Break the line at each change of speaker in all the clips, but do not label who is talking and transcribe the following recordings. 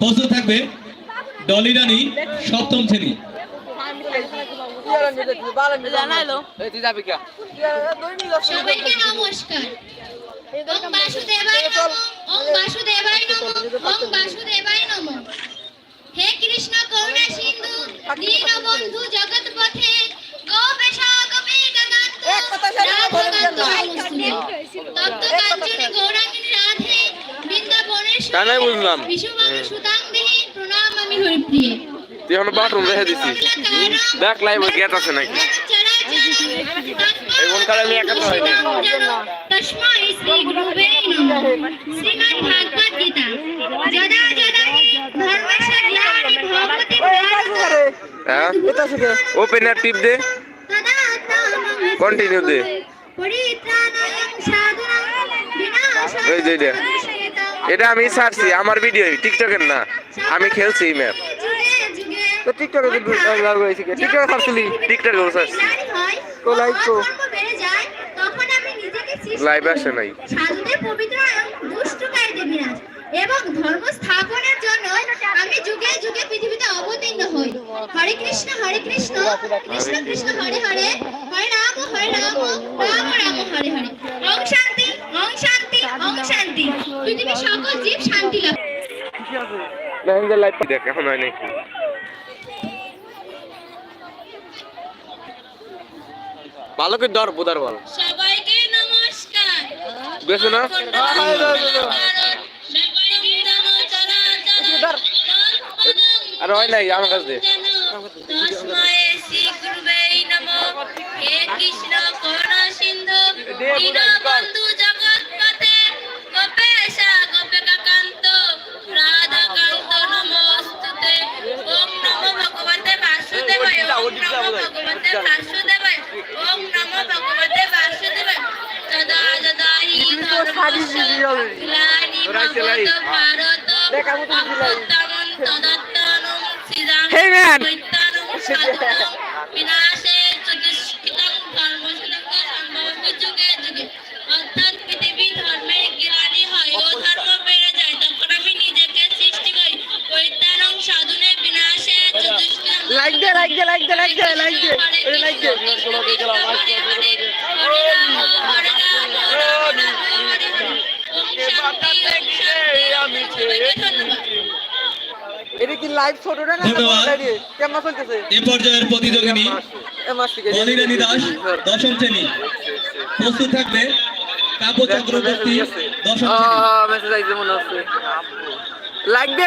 প্রস্তুত থাকবে ডলি রানী সপ্তম শ্রেণী
হে কৃষ্ণ করুণা সিন্ধু জগৎ তা নাই বুঝলাম তুই
এখন বাথরুম রেখে দিছি দেখ লাইভ গেট আছে নাকি এখনকার আমি একা হ্যাঁ? টিপ দে কন্টিনিউ দে এই এটা আমি ছাড়ছি আমার ভিডিও টিকটকের না আমি খেলছি এই ম্যাপ তো টিকটকে টিকটকে ছাড়ছিলি টিকটকে ছাড়ছি তো লাইক তো লাইভ আসে নাই
এবং ধর্ম স্থাপনের জন্য আমি যুগে যুগে পৃথিবীতে অবতীর্ণ হই হরে কৃষ্ণ হরে কৃষ্ণ কৃষ্ণ কৃষ্ণ হরে হরে হরে রাম হরে রাম
মেহেন্দার লাইভ দেখ এখন হয় নাই ভালো করে ধর বোধার বল
সবাইকে নমস্কার
না আর হয় নাই আমার কাছে ওম নমো
ভগবতে বাসুদেবায় ওম নমো ভগবতে বাসুদেবায় যদা যদা হি গ্লানি ভগবত ভারত
ভগবতম তদত্তানম শ্রীরাম চৈতানম
সাধুনম
লাইক লাগবে লাইক দে লাইক লাগবে লাইক দে ছোট না
কেমন চলতেছে এই পর্যায়ের প্রতিযোগিনী অনিরানী দাস আচ্ছা, আচ্ছা, আচ্ছা। মনে হচ্ছে
লাইক দে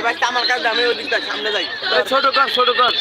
এবার আমার কাছে আমি ওদিকটা সামনে যাই
ছোট কর ছোট কর